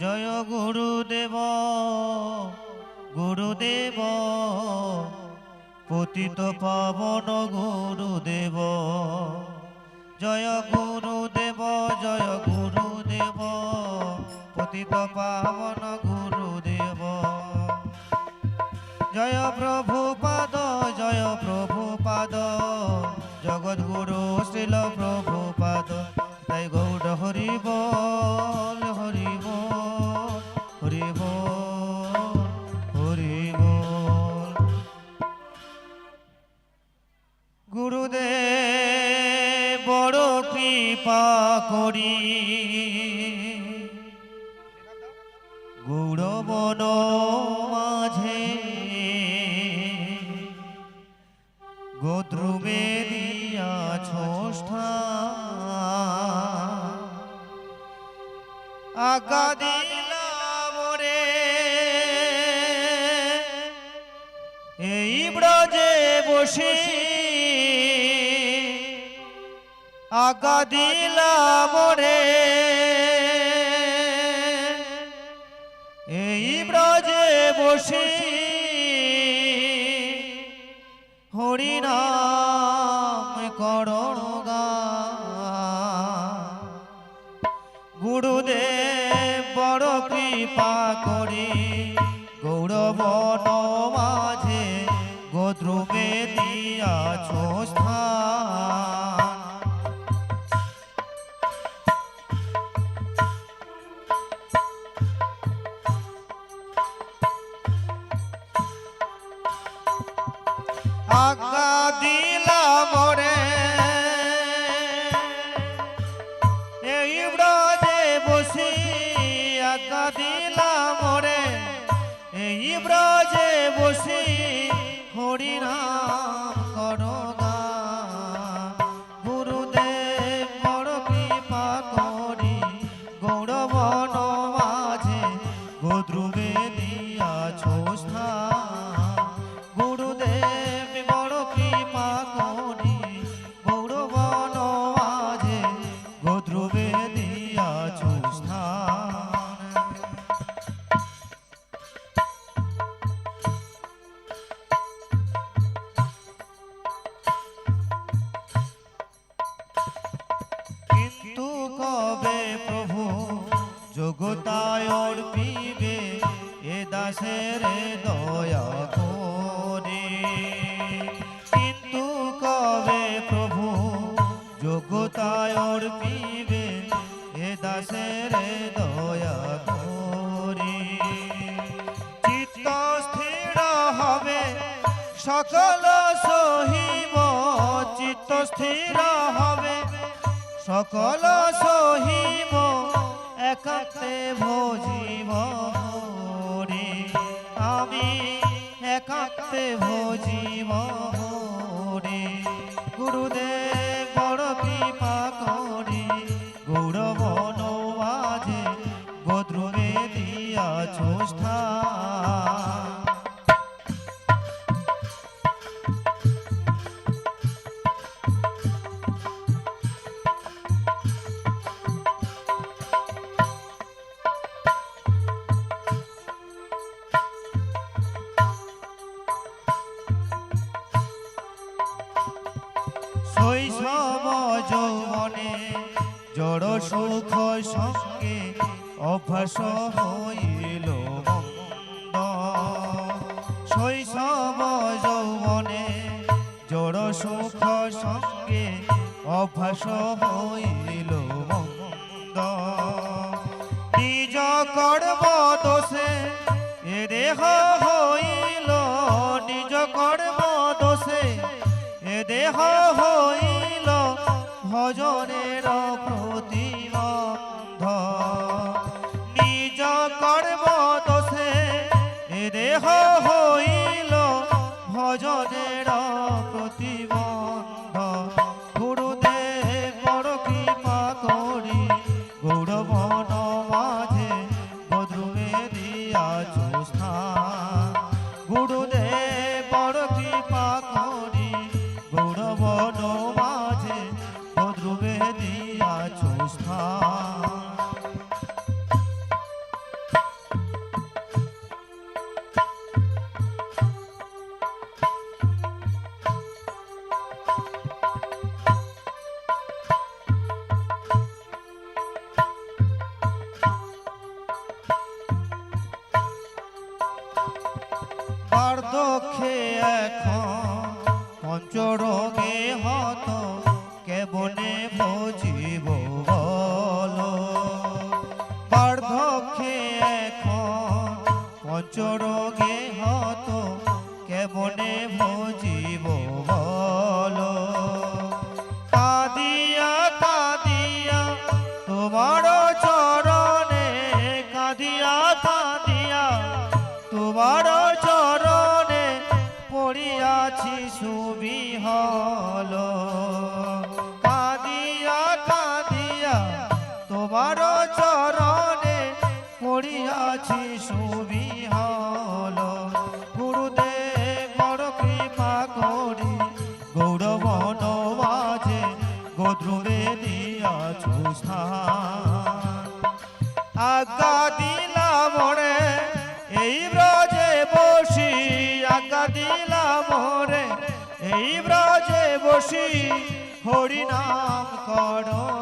জয় গুরুদেব গুরুদেব, পতিত পাবন গুরুদেব। জয় গুরুদেব জয় গুরুদেব, পতিত পাবন গুরুদেব। জয় প্রভু পাদ জয় প্রভু পাদ জগৎগুরু শ্রীল প্রভু পাদ তাই গৌড হরি কৃপা করি। গৌরবন মাঝে গোদ্রুমে আগা দিলাম রে। এই ব্রজে বসে আগা দিলাম রে। এই ব্রজে বসে। হরিনাম করণ গুরুদেব বড় কৃপা করে গৌরবন আজ্ঞা দিলাম কবে প্রভু? জগতায় অর্পিবে এ দাসের দয়া করে। কিন্তু কবে প্রভু? জগতায় অর্পিবে এ দাসের দয়া করে। চিত্ত স্থির হবে, সকল সহিব। চিত্ত স্থির হবে সকল সহিব একাতে ভোজিব রে আমি একাতে ভজিব রে গুরুদেব শৈশব যৌবনে জড় সুখ সঙ্গে অভ্যাস হইল শৈশব যৌবনে জড় সুখ সঙ্গে অভ্যাস হইল নিজ দোষে, এ দেহ হইল ভজনের ধ্রুবে দিয়াছ স্থান বার্ধক্যে এখন পঞ্চরোগে হত কেবনে ভজিব বলো। বার্ধক্যে এখন পঞ্চরোগে হত কেবনে ভজিব বলো। তোমার চরণে চরণে পড়িয়াছি পড়িয়াছি সুবিহল গুরুদেব, বড় কৃপা করি। গৌরব নবাজে গোদ্রুবে দিয়াছু স্থান। আজ্ঞা দিলাম রে, এই ব্রজে বসি। আজ্ঞা দিলাম রে, এই ব্রজে বসি। হরি নাম করো।